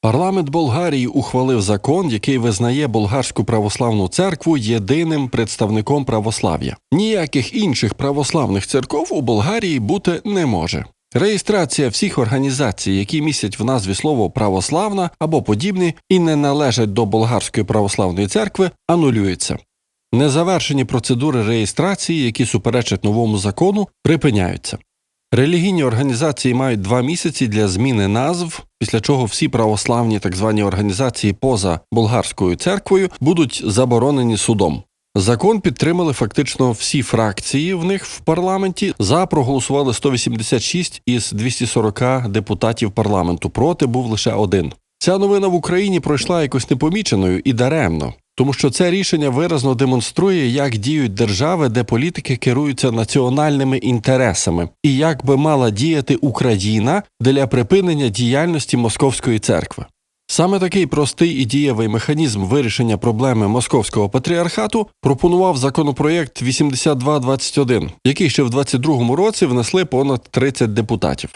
Парламент Болгарії ухвалив закон, який визнає болгарську православну церкву єдиним представником православ'я. Ніяких інших православних церков у Болгарії бути не може. Реєстрація всіх організацій, які містять в назві слово православна або подібні і не належать до болгарської православної церкви, анулюється. Незавершені процедури реєстрації, які суперечать новому закону, припиняються. Релігійні організації мають два місяці для зміни назв, після чого всі православні так звані організації поза болгарською церквою будуть заборонені судом. Закон підтримали фактично всі фракції в них в парламенті. За проголосували 186 із 240 депутатів парламенту. Проти був лише один. Ця новина в Україні пройшла якось непоміченою і даремно, тому що це рішення виразно демонструє, як діють держави, де політики керуються національними інтересами, і як би мала діяти Україна для припинення діяльності Московської церкви. Саме такий простий і дієвий механізм вирішення проблеми московського патріархату пропонував законопроєкт 8221, який ще в 22-му році внесли понад 30 депутатів.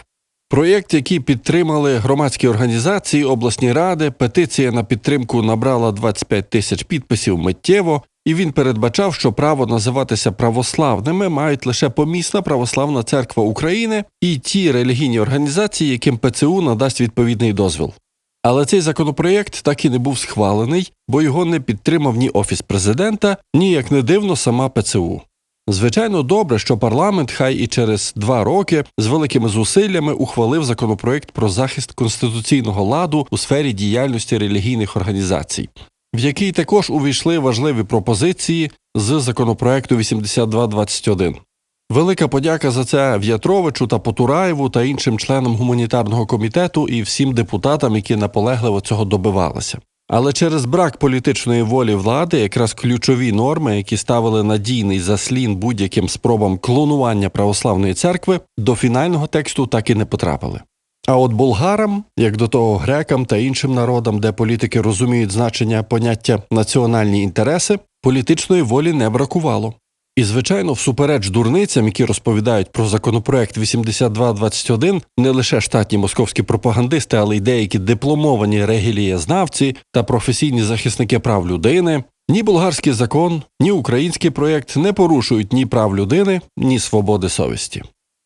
Проєкт, який підтримали громадські організації, обласні ради, петиція на підтримку набрала 25 тисяч підписів миттєво, і він передбачав, що право називатися православними мають лише помісна православна церква України і ті релігійні організації, яким ПЦУ надасть відповідний дозвіл. Але цей законопроєкт так і не був схвалений, бо його не підтримав ні офіс президента, ні як не дивно сама ПЦУ. Звичайно, добре, що парламент, хай і через два роки з великими зусиллями ухвалив законопроект про захист конституційного ладу у сфері діяльності релігійних організацій, в який також увійшли важливі пропозиції з законопроекту 8221. Велика подяка за це В'ятровичу та Потураєву та іншим членам гуманітарного комітету і всім депутатам, які наполегливо цього добивалися. Але через брак політичної волі влади, якраз ключові норми, які ставили надійний заслін будь-яким спробам клонування православної церкви, до фінального тексту так і не потрапили. А от болгарам, як до того грекам та іншим народам, де політики розуміють значення поняття національні інтереси, політичної волі не бракувало. І, звичайно, всупереч дурницям, які розповідають про законопроект 8221, не лише штатні московські пропагандисти, але й деякі дипломовані регілієзнавці та професійні захисники прав людини. Ні болгарський закон, ні український проєкт не порушують ні прав людини, ні свободи совісті.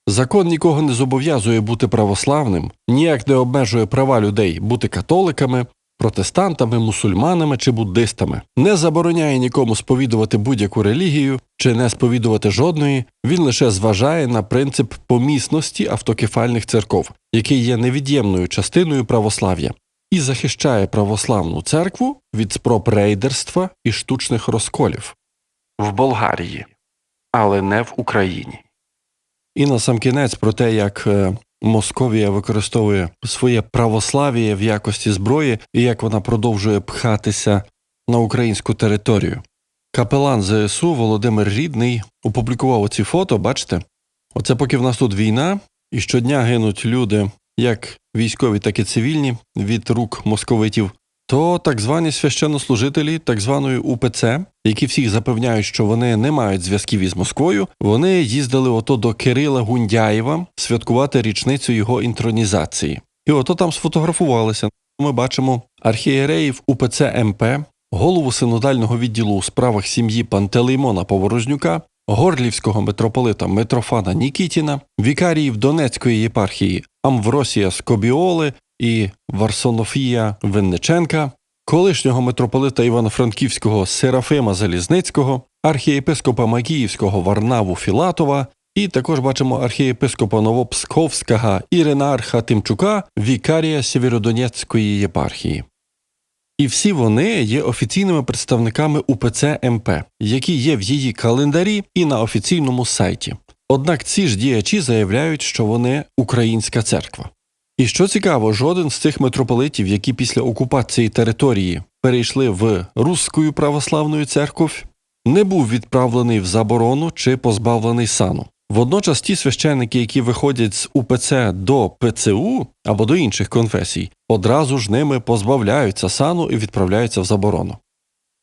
Закон нікого не зобов'язує бути православним, ніяк не обмежує права людей бути католиками, протестантами, мусульманами чи буддистами, не забороняє нікому сповідувати будь-яку релігію чи не сповідувати жодної, він лише зважає на принцип помісності автокефальних церков, який є невід'ємною частиною православ'я, і захищає православну церкву від спроб рейдерства і штучних розколів. В Болгарії, але не в Україні. І на сам кінець про те, як е, Московія використовує своє православ'я в якості зброї і як вона продовжує пхатися на українську територію. Капелан ЗСУ Володимир Рідний опублікував ці фото, бачите? Оце поки в нас тут війна, і щодня гинуть люди, як військові, так і цивільні, від рук московитів то так звані священнослужителі так званої УПЦ, які всіх запевняють, що вони не мають зв'язків із Москвою, вони їздили ото до Кирила Гундяєва святкувати річницю його інтронізації. І ото там сфотографувалися. Ми бачимо архієреїв УПЦ МП, голову синодального відділу у справах сім'ї Пантелеймона Поворожнюка, Горлівського митрополита Митрофана Нікітіна, вікаріїв Донецької єпархії Амвросія Скобіоли і Варсонофія Винниченка, колишнього митрополита Івано-Франківського Серафима Залізницького, архієпископа Макіївського Варнаву Філатова, і також бачимо архієпископа Новопсковського Іринарха Тимчука, вікарія Сєвєродонецької єпархії. І всі вони є офіційними представниками УПЦ МП, які є в її календарі і на офіційному сайті. Однак ці ж діячі заявляють, що вони українська церква. І що цікаво, жоден з цих митрополитів, які після окупації території перейшли в Руську православну церкву, не був відправлений в заборону чи позбавлений сану. Водночас ті священники, які виходять з УПЦ до ПЦУ або до інших конфесій, одразу ж ними позбавляються сану і відправляються в заборону.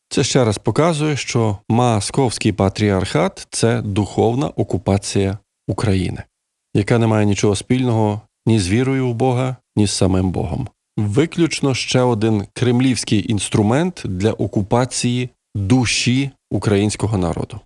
Це ще раз показує, що Московський патріархат це духовна окупація України, яка не має нічого спільного ні з вірою в Бога, ні з самим Богом. виключно ще один кремлівський інструмент для окупації душі українського народу.